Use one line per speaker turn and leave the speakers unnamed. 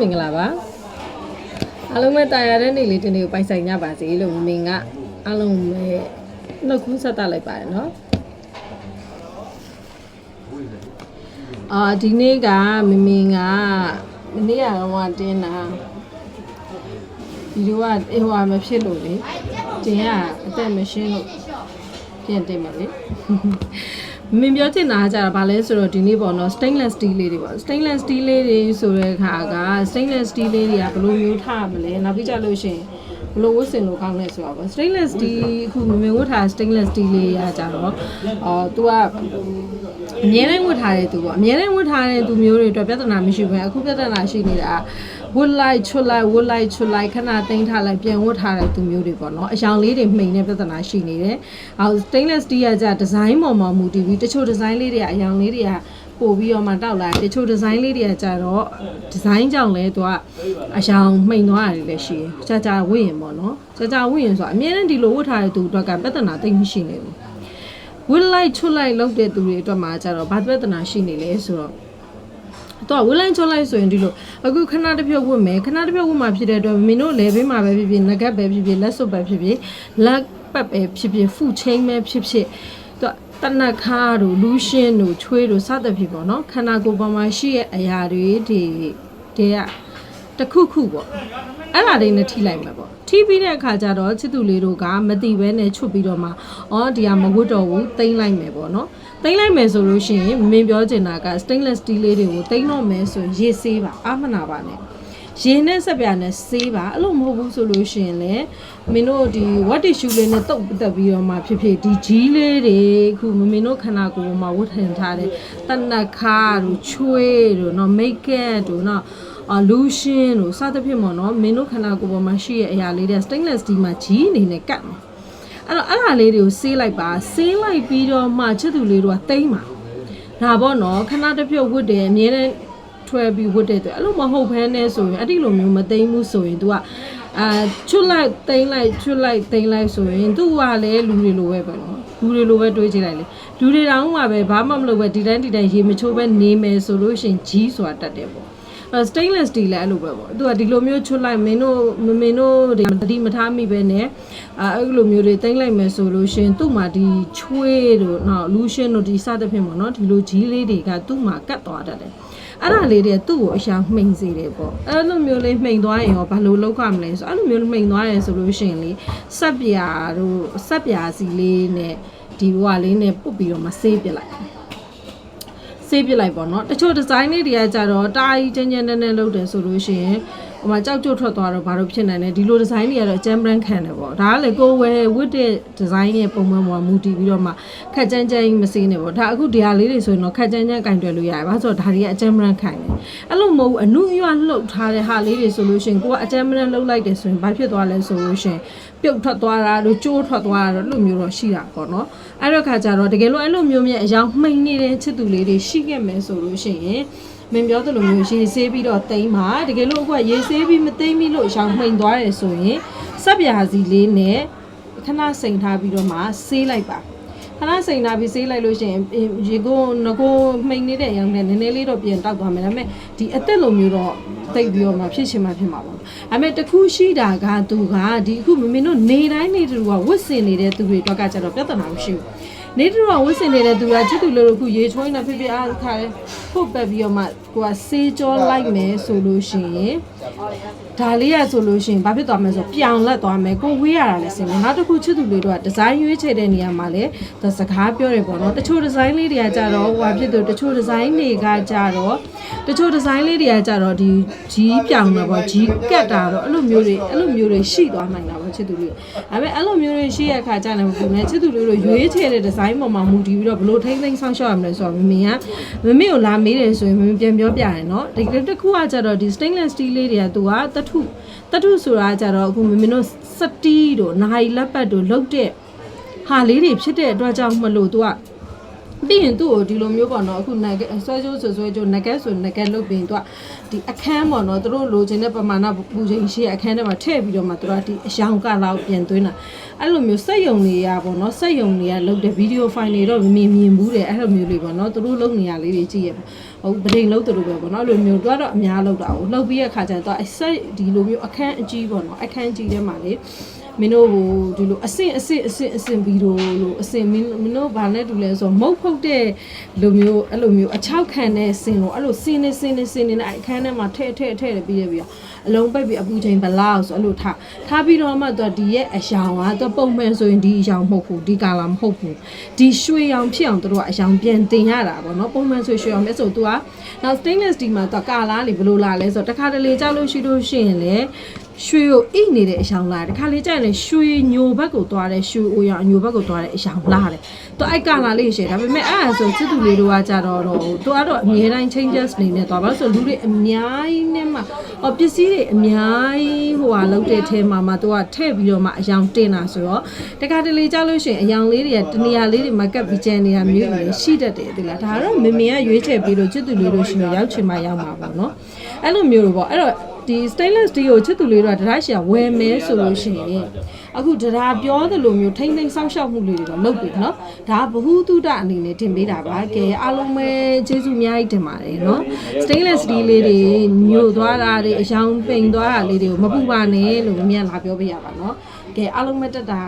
မင်္ဂလာပါအားလုံးပဲတာယာတဲ့နေ့လေးဒီနေ့ကိုပိုင်ဆိုင်ကြပါစေလို့မင်ကအားလုံးပဲနှုတ်ခွန်းဆက်တလိုက်ပါတယ်နော်အာဒီနေ့ကမမင်ကမနေ့ကတော့တင်းတာဒီလိုကအေးဟွာမဖြစ်လို့လေတင်ကအသက်မရှင်းလို့ ပြန်တင်မယ်လေမင်းပြောချင်တာကကြတာဗာလဲဆိုတော့ဒီနေ့ပေါ့နော် stainless steel လေးတွေပေါ့ stainless steel လေးတွေဆိုတဲ့အခါက stainless steel လေးတွေကဘယ်လိုမျိုးထားမလဲနောက်ပြီးကြလို့ရှိရင်ဘယ်လိုဝတ်ဆင်လို့ကောင်းလဲဆိုတော့ပေါ့ stainless steel အခုမမင်းဝတ်ထား stainless steel လေးရကြတော့အော် तू ကအမြဲတမ်းဝတ်ထားတဲ့သူပေါ့အမြဲတမ်းဝတ်ထားတဲ့သူမျိုးတွေအတွက်ပြဿနာမရှိဘူးအခုပြဿနာရှိနေတာ ဝတ်လိုက်ချွတ်လိုက်ဝတ်လိုက်ချွတ်လိုက်ခဏသိမ်းထားလိုက်ပြန်ဝတ်ထားတဲ့သူမျိုးတွေပေါ့နော်အယောင်လေးတွေမှိန်တဲ့ပြဿနာရှိနေတယ်။အော် stainless steel ကじゃဒီဇိုင်းပေါ်မှာမူတည်ပြီးတချို့ဒီဇိုင်းလေးတွေကအယောင်လေးတွေကပို့ပြီးတော့မှတောက်လာတယ်တချို့ဒီဇိုင်းလေးတွေကကြတော့ဒီဇိုင်းကြောင့်လဲသူကအယောင်မှိန်သွားတာတွေလည်းရှိတယ်။ကြာကြာဝတ်ရင်ပေါ့နော်။ကြာကြာဝတ်ရင်ဆိုတော့အမြဲတမ်းဒီလိုဝတ်ထားတဲ့သူအတွက်ကပြဿနာသိမ့်မရှိနေဘူး။ဝစ်လိုက်ချွတ်လိုက်လုပ်တဲ့သူတွေအတွက်မှာကျတော့ဘာပြဿနာရှိနေလဲဆိုတော့ တော့ဝစ်လိုက်ချွတ်လိုက်ဆိုရင်ဒီလိုအခုခဏတစ်ဖြုတ်ဝတ်မယ်ခဏတစ်ဖြုတ်ဝတ်မှာဖြစ်တဲ့အတွက်မင်းတို့လဲဘေးမှာပဲဖြစ်ဖြစ်ငကတ်ပဲဖြစ်ဖြစ်လက်စွပ်ပဲဖြစ်ဖြစ်လက်ပတ်ပဲဖြစ်ဖြစ်ဖူချင်းပဲဖြစ်ဖြစ်တော့တနက်ခါတို့လူရှင်းတို့ချွေးတို့စသဖြင့်ပေါ့နော်ခန္ဓာကိုယ်ပေါ်မှာရှိရဲ့အရာတွေဒီတွေက တစ်ခုခုပေါ့အဲ့ဒါလေးနဲ့ထိလိုက်မှာပေါ့ထိပြီးတဲ့အခါကျတော့ချစ်သူလေးတို့ကမတိပဲနဲ့ချွတ်ပြီးတော့မှအော်ဒီဟာမဝတ်တော့ဘူးတိမ့်လိုက်မယ်ပေါ့နော်တိမ့်လိုက်မယ်ဆိုလို့ရှိရင်မင်းပြောချင်တာက stainless steel လေးတွေကိုတိမ့်တော့မယ်ဆိုရင်ရေဆေးပါအာမနာပါနဲ့ရေနဲ့ဆက်ပြာနဲ့ဆေးပါအဲ့လိုမဟုတ်ဘူးဆိုလို့ရှိရင်လည်းမင်းတို့ဒီ what tissue လေးနဲ့တုပ်တက်ပြီးတော့မှဖြစ်ဖြစ်ဒီကြီးလေးတွေခုမမင်းတို့ခန္ဓာကိုယ်ပေါ်မှာဝတ်ထင်ထားတဲ့တနက်ခါတို့ချွေးတို့เนาะ make up တို့เนาะအ လူရှင်တို့စသဖြင့်ပေါ့နော်မင်းတို့ခန္ဓာကိုယ်ပေါ်မှာရှိတဲ့အရာလေးတွေ stainless steel မှာကြီးအနေနဲ့ကတ်မယ်အဲ့တော့အဲ့ဒါလေးတွေကိုဆေးလိုက်ပါဆေးလိုက်ပြီးတော့မှချစ်သူလေးတို့ကတိမ့်ပါဒါပေါ့နော်ခဏတစ်ပြုတ်ဝတ်တယ်အမြဲတမ်းထွဲပြီးဝတ်တဲ့သူအဲ့လိုမဟုတ်ဘဲနဲ့ဆိုရင်အဲ့ဒီလိုမျိုးမသိမ်းဘူးဆိုရင် तू ကအာချွတ်လိုက်တိမ့်လိုက်ချွတ်လိုက်တိမ့်လိုက်ဆိုရင် तू ကလည်းလူတွေလိုပဲပဲနော်လူတွေလိုပဲတွေးကြည့်လိုက်လေလူတွေတောင်မှပဲဘာမှမလုပ်ပဲဒီတိုင်းဒီတိုင်းရေမချိုးပဲနေမယ်ဆိုလို့ရှိရင်ကြီးစွာတတ်တယ်ပေါ့ stainless steel လည်းအဲ့လိုပဲပေါ့သူကဒီလိုမျိုးချွတ်လိုက်မင်းတို့မမင်းတို့ဒီတတိမထားမိပဲနဲ့အဲအဲ့လိုမျိုးတွေတင်လိုက်မယ်ဆိုလို့ရှင်သူ့မှာဒီချွေးတို့နော်လူရှင်တို့ဒီစသဖြင့်ပေါ့နော်ဒီလိုကြီးလေးတွေကသူ့မှာကတ်သွားတတ်တယ်အဲ့ဒါလေးတွေကသူ့ကိုအရှာမှိန်စေတယ်ပေါ့အဲ့လိုမျိုးလေးမှိန်သွားရင်ရောဘာလို့လောက်ရမလဲဆိုအဲ့လိုမျိုးမှိန်သွားတယ်ဆိုလို့ရှိရင်လေစက်ပြာတို့စက်ပြာစီလေးနဲ့ဒီဘဝလေးနဲ့ပုတ်ပြီးတော့မဆေးပြလိုက် ဆေးပစ်လိုက်ပေါ့နော်တချို့ဒီဇိုင်းလေးတွေကကြတော့တာကြီးကျန်းကျန်းနဲ့နဲ့လုပ်တယ်ဆိုလို့ရှိရင် ဟိုမှာကြောက်ကြွထွက်သွားတော့ဘာလို့ဖြစ်နိုင်လဲဒီလိုဒီဇိုင်းတွေကတော့အကျန်းပရန်ခံတယ်ပေါ့ဒါကလေကိုယ်ဝယ်ဝတ်တဲ့ဒီဇိုင်းရဲ့ပုံမှန်ပေါ်မူတည်ပြီးတော့မှခက်ကြမ်းကြမ်းမစေးနေပေါ့ဒါအခုဒီဟာလေးတွေဆိုရင်တော့ခက်ကြမ်းကြမ်းကင်တွယ်လို့ရတယ်ဘာလို့ဆိုတော့ဒါတွေကအကျန်းပရန်ခံတယ်အဲ့လိုမဟုတ်ဘူးအနုအရွလှုပ်ထားတဲ့ဟာလေးတွေဆိုလို့ရှိရင်ကိုကအကျန်းပရန်လှုပ်လိုက်တယ်ဆိုရင်ဘာဖြစ်သွားလဲဆိုလို့ရှိရင်ပြုတ်ထွက်သွားတာတို့ကျိုးထွက်သွားတာတို့အဲ့လိုမျိုးတော့ရှိတာပေါ့နော်အဲ့တော့ခါကျတော့တကယ်လို့အဲ့လိုမျိုးမြအယောင်မှိန်နေတဲ့ချစ်သူလေးတွေရှိခဲ့မယ်ဆိုလို့ရှိရင် မင်းပြောသလိုမျိုးရေဆေးပြီးတော့တိမ့်ပါတကယ်လို့အခုကရေဆေးပြီးမတိမ့်ပြီးလို့ရောင်မှိန်သွားတယ်ဆိုရင်စက်ပြာစီလေးနဲ့ခဏစိန်ထားပြီးတော့မှဆေးလိုက်ပါခဏစိန်ထားပြီးဆေးလိုက်လို့ရှိရင်ရေကိုငကိုမှိန်နေတဲ့ရောင်နဲ့နည်းနည်းလေးတော့ပြန်တောက်သွားမယ်ဒါပေမဲ့ဒီအသက်လိုမျိုးတော့တိတ်ပြီးတော့မှဖြစ်ချင်မှဖြစ်မှာပါဒါပေမဲ့တခုရှိတာကသူကဒီအခုမမင်းတို့နေတိုင်းနေတူကဝတ်စင်နေတဲ့သူတွေအတွက်ကကျတော့ပြဿနာမရှိဘူး နေတူတော့ဝစ်စင်နေတဲ့သူကချစ်သူလို့ခုရေချွိုင်းနေဖြစ်ဖြစ်အားခါလဲဖုတ်ပက်ပြီးတော့မှကိုကဆေးကြောလိုက်မယ်ဆိုလို့ရှိရင်ဒါလေးရဆိုလို့ရှိရင်ဘာဖြစ်သွားမလဲဆိုပြောင်လက်သွားမယ်ကိုဝေးရတာလည်းစင်မယ်နောက်တစ်ခုချစ်သူလေးတို့ကဒီဇိုင်းရွေးချယ်တဲ့နေရာမှာလည်းဒါစကားပြောတယ်ပေါ့နော်တချို့ဒီဇိုင်းလေးတွေကကြတော့ဟိုဖြစ်သူတချို့ဒီဇိုင်းတွေကကြတော့တချို့ဒီဇိုင်းလေးတွေကကြတော့ဒီကြီးပြောင်တာပေါ့ကြီးကတ်တာတော့အဲ့လိုမျိုးတွေအဲ့လိုမျိုးတွေရှိသွားနိုင်တာပေါ့ချစ်သူလေးဒါပေမဲ့အဲ့လိုမျိုးတွေရှိရခါကြတယ်မဟုတ်ဘူးနဲ့ချစ်သူလေးတို့ရွေးချယ်တဲ့ဒီဇိုင်းပေါ်မှာမူတည်ပြီးတော့ဘလို့ထိမ့်သိမ့်ဆောင်းရှောက်ရမလဲဆိုတော့မမေကမမေကိုလာမေးတယ်ဆိုရင်မမေပြန်ပြောပြတယ်နော်ဒီတစ်ခုကကြတော့ဒီ stainless steel လေးတွေကသူကတထုတထုဆိုတာကြတော့အခုမမေတို့စတီးတို့နိုင်လက်ပတ်တို့လုတ်တဲ့ဟာလေးတွေဖြစ်တဲ့အတွက်ကြောင့်မလို့သူက ပြီးရင်သူ့ကိုဒီလိုမျိုးပေါ့နော်အခုနဂက်ဆွဲကြိုးဆွဲဆွဲကြိုးနဂက်ဆိုနဂက်လုတ်ပြီးသူကဒီအခန်းပေါ့နော်သူတို့လိုချင်တဲ့ပမာဏပူချိန်ရှိအခန်းထဲမှာထည့်ပြီးတော့မှသူတို့ကဒီအယောင်ကလောက်ပြန်သွင်းတာအဲ့လိုမျိုးစက်ယုံတွေကပေါ့နော်စက်ယုံတွေကလုတ်တဲ့ဗီဒီယိုဖိုင်တွေတော့မမြင်မြင်ဘူးတယ်အဲ့လိုမျိုးလေးပေါ့နော်သူတို့လုတ်နေရလေးတွေကြည့်ရပါဟုတ်ဗဒိန်လုံးတူလို့ပဲပေါ့နော်အဲ့လိုမျိုးတော့တော့အများလောက်တာကိုလှုပ်ပြီးရခါကျတော့အဆက်ဒီလိုမျိုးအခန်းအကြီးပေါ့နော်အခန်းကြီးထဲမှာလေ မင်းတို့ဟိုဒီလိုအဆင့်အဆင့်အဆင့်အဆင့်ဗီဒီယိုလို့အဆင့်မင်းမင်းတို့ဘာနဲ့တူလဲဆိုတော့မုတ်ဖုတ်တဲ့လိုမျိုးအဲ့လိုမျိုးအချောက်ခံတဲ့စင်လို့အဲ့လိုစင်းနေစင်းနေစင်းနေနဲ့အဲ့အခန်းထဲမှာထဲ့ထဲ့ထဲ့ပြီးရပြီးတော့အလုံးပိတ်ပြီးအပူချိန်ဘလောက်ဆိုအဲ့လိုထားထားပြီးတော့မှတော့ဒီရဲ့အယောင်ကတော့ပုံမှန်ဆိုရင်ဒီအယောင်မဟုတ်ဘူးဒီကာလာမဟုတ်ဘူးဒီရွှေရောင်ဖြစ်အောင်တို့ကအယောင်ပြန်တင်ရတာပေါ့နော်ပုံမှန်ဆိုရွှေရောင်မြတ်ဆို तू ကနောက် stainless steel မှာတော့ကာလာလေဘယ်လိုလာလဲဆိုတော့တစ်ခါတလေကြောက်လို့ရှိလို့ရှိရင်လေ ရွှေကိုအိနေတဲ့အယောင်လာတယ်တစ်ခါလေကြာရင်လေရွှေညိုဘက်ကိုသွားတယ်ရွှေအိုရောင်ညိုဘက်ကိုသွားတဲ့အယောင်လာတယ်သူအဲ့ကာလာလေးရှယ်ဒါပေမဲ့အဲ့ဒါဆိုချစ်သူလေးတို့ကကြတော့တော့သူကတော့အမြဲတမ်း changes နေနေသွားပါလို့ဆိုလူတွေအများကြီးနဲ့မှဟောပစ္စည်းတွေအများကြီးဟိုဟာလောက်တဲ့ထဲမှာမှသူကထည့်ပြီးတော့မှအယောင်တင်တာဆိုတော့တခါတလေကြာလို့ရှိရင်အယောင်လေးတွေကတနေရာလေးတွေမှာကပ်ပြီးကျန်နေတာမျိုးတွေရှိတတ်တယ်ဒီလားဒါကတော့မမေကရွေးချယ်ပြီးလို့ချစ်သူလေးတို့ရှိရင်ရောက်ချင်မှရောက်မှာပေါ့နော်အဲ့လိုမျိုးလို့ပေါ့အဲ့တော့ ဒီ stainless steel ကိုချစ်သူလေးတို့ကတရားရှာဝယ်မဲဆိုလို့ရှိရင်အခုတရားပြောသလိုမျိုးထိမ့်သိမ်းစောင့်ရှောက်မှုလေးတွေတော့လုပ်ပြီနော်ဒါကဘ ഹു တုဒအနေနဲ့တင်ပေးတာပါကဲအားလုံးပဲကျေးဇူးအများကြီးတင်ပါတယ်နော် stainless steel လေးတွေညို့သွားတာတွေအယောင်ပိန်သွားတာလေးတွေကိုမပူပါနဲ့လို့မမြန်လာပြောပေးရပါနော်ကဲအားလုံးပဲတက်တာ